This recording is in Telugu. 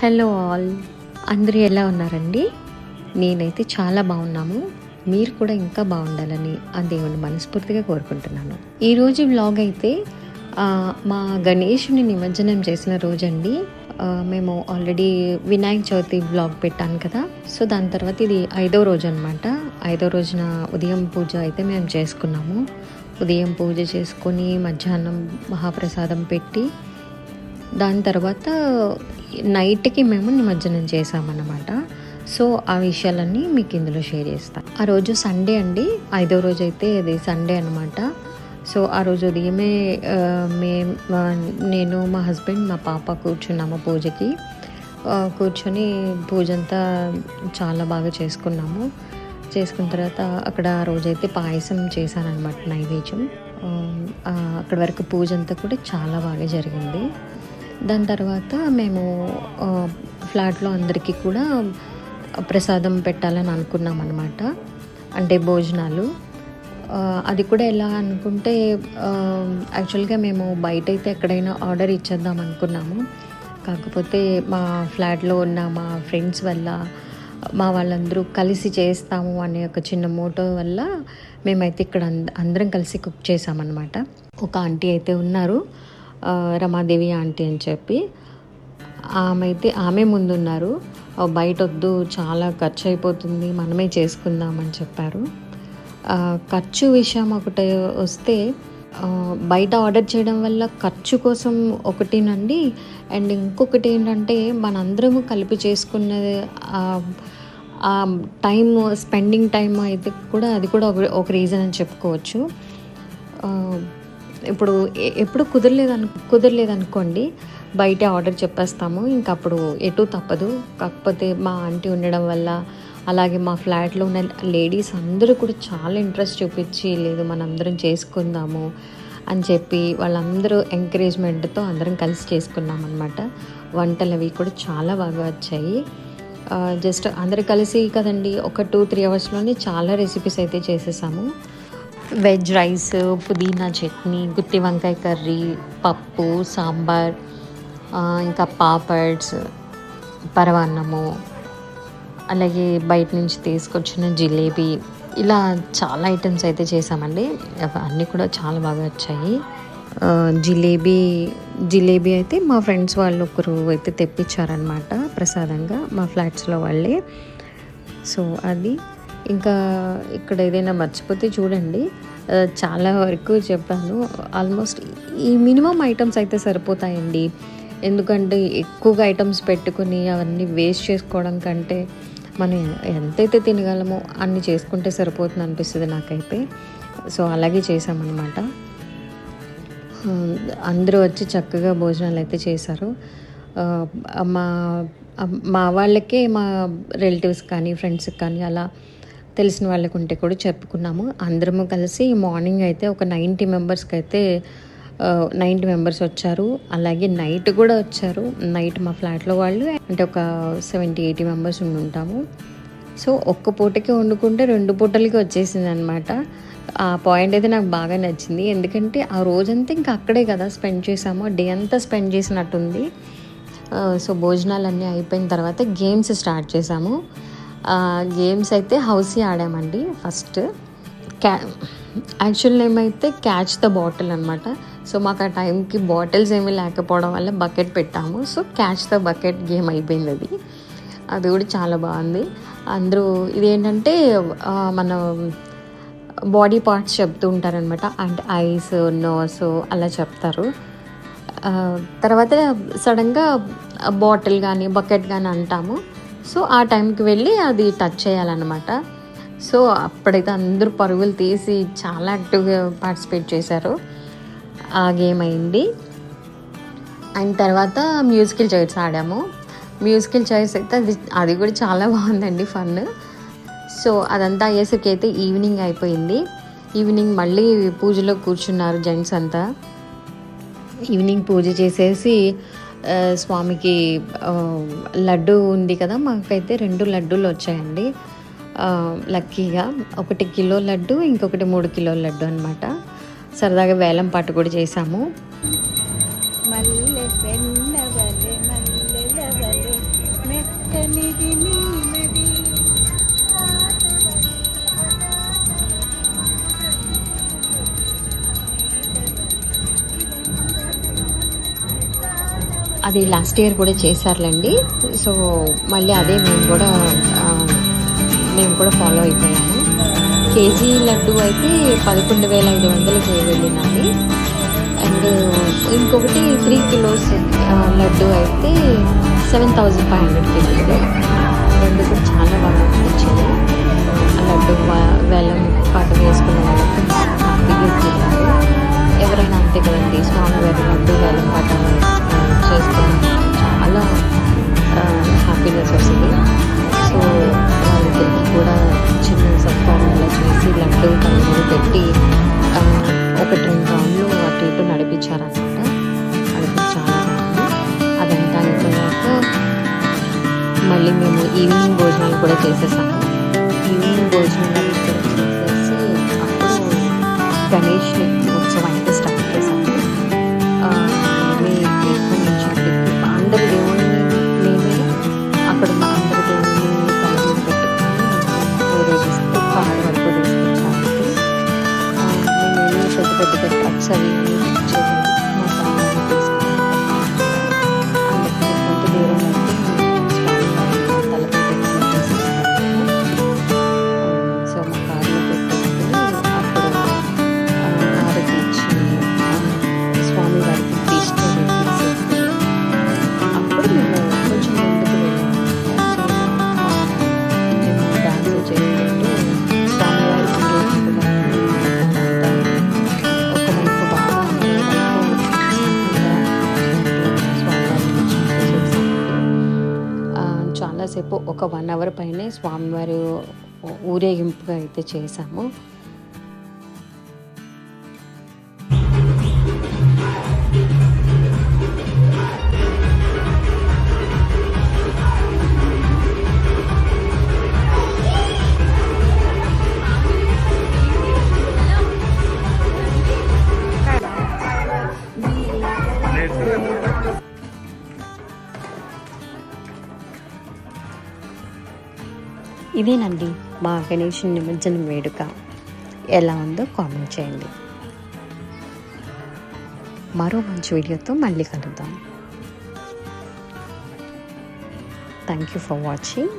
Hello all. అందరూ ఎలా ఉన్నారండి? నేనైతే చాలా బాగున్నాము. మీరు కూడా ఇంకా బాగుండాలని ఆ దేవుని మనస్ఫూర్తిగా కోరుకుంటున్నాను. ఈరోజు బ్లాగ్ అయితే మా గణేషుని నిమజ్జనం చేసిన రోజండి. మేము ఆల్రెడీ వినాయక చవితి బ్లాగ్ పెట్టాను కదా. సో దాని తర్వాత ఇది ఐదో రోజు అనమాట ఐదో రోజున ఉదయం పూజ అయితే మేము చేసుకున్నాము. ఉదయం పూజ చేసుకొని మధ్యాహ్నం మహాప్రసాదం పెట్టి దాని తర్వాత నైట్కి మేము నిమజ్జనం చేసామన్నమాట సో ఆ విషయాలన్నీ మీకు ఇందులో షేర్ చేస్తాను ఆ రోజు సండే అండి. ఐదో రోజు అయితే అది సండే అనమాట సో ఆ రోజు ఉదయమే మే నేను మా హస్బెండ్ మా పాప కూర్చున్నాము పూజకి. కూర్చొని పూజ అంతా చాలా బాగా చేసుకున్నాము. చేసుకున్న తర్వాత అక్కడ ఆ రోజైతే పాయసం చేశాను అనమాట నైవేద్యం అక్కడి అక్కడ వరకు పూజ అంతా కూడా చాలా బాగా జరిగింది. దాని తర్వాత మేము ఫ్లాట్లో అందరికీ కూడా ప్రసాదం పెట్టాలని అనుకున్నాం అనమాట అంటే భోజనాలు. అది కూడా ఎలా అనుకుంటే యాక్చువల్గా మేము బయట అయితే ఎక్కడైనా ఆర్డర్ ఇచ్చేద్దాం అనుకున్నాము. కాకపోతే మా ఫ్లాట్లో ఉన్న మా ఫ్రెండ్స్ వల్ల మా వాళ్ళందరూ కలిసి చేస్తాము అనే ఒక చిన్న మోటో వల్ల మేమైతే ఇక్కడ అంద- అందరం కలిసి కుక్ చేసామన్నమాట ఒక ఆంటీ అయితే ఉన్నారు. రమాదేవి ఆంటీ అని చెప్పి ఆమె అయితే ఆమె ముందున్నారు. బయట వద్దు చాలా ఖర్చు అయిపోతుంది మనమే చేసుకుందామని చెప్పారు. ఖర్చు విషయం ఒకటి వస్తే బయట ఆర్డర్ చేయడం వల్ల ఖర్చు కోసం ఒకటినండి అండ్ ఇంకొకటి ఏంటంటే మనందరము కలిపి చేసుకున్నది ఆ- టైం స్పెండింగ్ టైం అయితే కూడా అది కూడా ఒక ఒక రీజన్ అని చెప్పుకోవచ్చు. ఇప్పుడు ఎప్పుడు కుదరలేదు అను కుదరలేదు బయట ఆర్డర్ చెప్పేస్తాము. ఇంకా అప్పుడు ఎటు తప్పదు. కాకపోతే మా ఆంటీ ఉండడం వల్ల అలాగే మా ఫ్లాట్లో ఉన్న లేడీస్ అందరూ కూడా చాలా ఇంట్రెస్ట్ చూపించి లేదు మనందరం చేసుకుందాము అని చెప్పి వాళ్ళందరూ ఎంకరేజ్మెంట్తో అందరం కలిసి చేసుకున్నాం అనమాట వంటలు అవి కూడా చాలా బాగా వచ్చాయి. జస్ట్ అందరు కలిసి కదండి ఒక టూ త్రీ అవర్స్లోనే చాలా రెసిపీస్ అయితే చేసేసాము. వెజ్ రైస్ పుదీనా చట్నీ గుత్తి వంకాయ కర్రీ పప్పు సాంబార్ ఇంకా పాపడ్స్ పరవాన్నము అలాగే బయట నుంచి తీసుకొచ్చిన జిలేబీ. ఇలా చాలా ఐటమ్స్ అయితే చేసామండి అవన్నీ అన్నీ కూడా చాలా బాగా వచ్చాయి. జిలేబీ జిలేబీ అయితే మా ఫ్రెండ్స్ వాళ్ళు ఒకరు అయితే తెప్పించారనమాట ప్రసాదంగా మా ఫ్లాట్స్లో వాళ్ళే. సో అది ఇంకా ఇక్కడ ఏదైనా మర్చిపోతే చూడండి. చాలా వరకు చెప్పాను. ఆల్మోస్ట్ ఈ మినిమం ఐటమ్స్ అయితే సరిపోతాయండి. ఎందుకంటే ఎక్కువగా ఐటమ్స్ పెట్టుకుని అవన్నీ వేస్ట్ చేసుకోవడం కంటే మనం ఎంతైతే తినగలమో అన్ని చేసుకుంటే సరిపోతుంది అనిపిస్తుంది నాకైతే. సో అలాగే చేసామన్నమాట అందరూ వచ్చి చక్కగా భోజనాలు అయితే చేశారు. మా మా వాళ్ళకే మా రిలేటివ్స్ కానీ ఫ్రెండ్స్కి కానీ అలా తెలిసిన వాళ్ళకు ఉంటే కూడా చెప్పుకున్నాము. అందరము కలిసి మార్నింగ్ అయితే ఒక నైంటీ మెంబర్స్కి అయితే నైంటీ మెంబర్స్ వచ్చారు. అలాగే నైట్ కూడా వచ్చారు. నైట్ మా ఫ్లాట్లో వాళ్ళు అంటే ఒక సెవెంటీ ఎయిటీ మెంబర్స్ ఉండి ఉంటాము. సో ఒక్క పూటకి వండుకుంటే రెండు పూటలకి వచ్చేసింది అనమాట ఆ పాయింట్ అయితే నాకు బాగా నచ్చింది. ఎందుకంటే ఆ రోజంతా ఇంకా అక్కడే కదా స్పెండ్ చేసాము. డే అంతా స్పెండ్ చేసినట్టుంది. సో భోజనాలన్నీ అయిపోయిన తర్వాత గేమ్స్ స్టార్ట్ చేసాము. గేమ్స్ అయితే హౌసీ ఆడామండి ఫస్ట్ క్యా యాక్చువల్ నేమ్ అయితే క్యాచ్ ద బాటిల్ అనమాట సో మాకు ఆ టైంకి బాటిల్స్ ఏమీ లేకపోవడం వల్ల బకెట్ పెట్టాము. So catch the bucket game అయిపోయింది అది. అది కూడా చాలా బాగుంది. అందరూ ఇదేంటంటే మన బాడీ పార్ట్స్ చెప్తూ ఉంటారనమాట అంటే ఐస్ నోస్ అలా చెప్తారు. తర్వాత సడన్గా బాటిల్ కానీ బకెట్ కానీ అంటాము. సో ఆ టైంకి వెళ్ళి అది టచ్ చేయాలన్నమాట. సో అప్పుడైతే అందరూ పరుగులు తీసి చాలా యాక్టివ్గా పార్టిసిపేట్ చేశారు. ఆ గేమ్ అయింది. అండ్ తర్వాత మ్యూజికల్ చైర్స్ ఆడాము. మ్యూజికల్ చైర్స్ అయితే అది అది కూడా చాలా బాగుందండి ఫన్. సో అదంతా అయ్యేసరికి అయితే ఈవినింగ్ అయిపోయింది. ఈవినింగ్ మళ్ళీ పూజలో కూర్చున్నారు జెంట్స్ అంతా. ఈవినింగ్ పూజ చేసేసి స్వామికి లడ్డు ఉంది కదా మాకైతే రెండు లడ్డూలు వచ్చాయండి. లక్కీగా. ఒకటి కిలో లడ్డు ఇంకొకటి మూడు కిలోల లడ్డు అనమాట సరదాగా వేలం పాట కూడా చేసాము. మళ్ళీ అది లాస్ట్ ఇయర్ కూడా చేశారులేండి. సో మళ్ళీ అదే మేము కూడా మేము కూడా ఫాలో అయిపోయాము. కేజీ లడ్డు అయితే పదకొండు వేల ఐదు వందలకి వెళ్ళినాయి అండ్ ఇంకొకటి త్రీ కిలోస్ లడ్డు అయితే సెవెన్ థౌజండ్ ఫైవ్ హండ్రెడ్కి వెళ్ళింది రెండు కూడా చాలా బాగా వచ్చింది ఆ లడ్డు వెల్లం వేలం పాట వేసుకున్న వాళ్ళకి హ్యాపీగా ఎవరైనా అంతే కదండి స్వామివారి లడ్డు వేలం పాట మళ్ళీ మేము ఈవినింగ్ భోజనాలు కూడా చేసేసాము. ఈవినింగ్ భోజనాలు కూడా చేసేసి అప్పుడు గణేష్ని చాలాసేపు ఒక వన్ అవర్ పైనే స్వామివారి ఊరేగింపుగా అయితే చేశాము. ఇదేనండి మా గణేష్ నిమజ్జనం వేడుక. ఎలా ఉందో కామెంట్ చేయండి. మరో మంచి వీడియోతో మళ్ళీ కలుద్దాం. Thank you for watching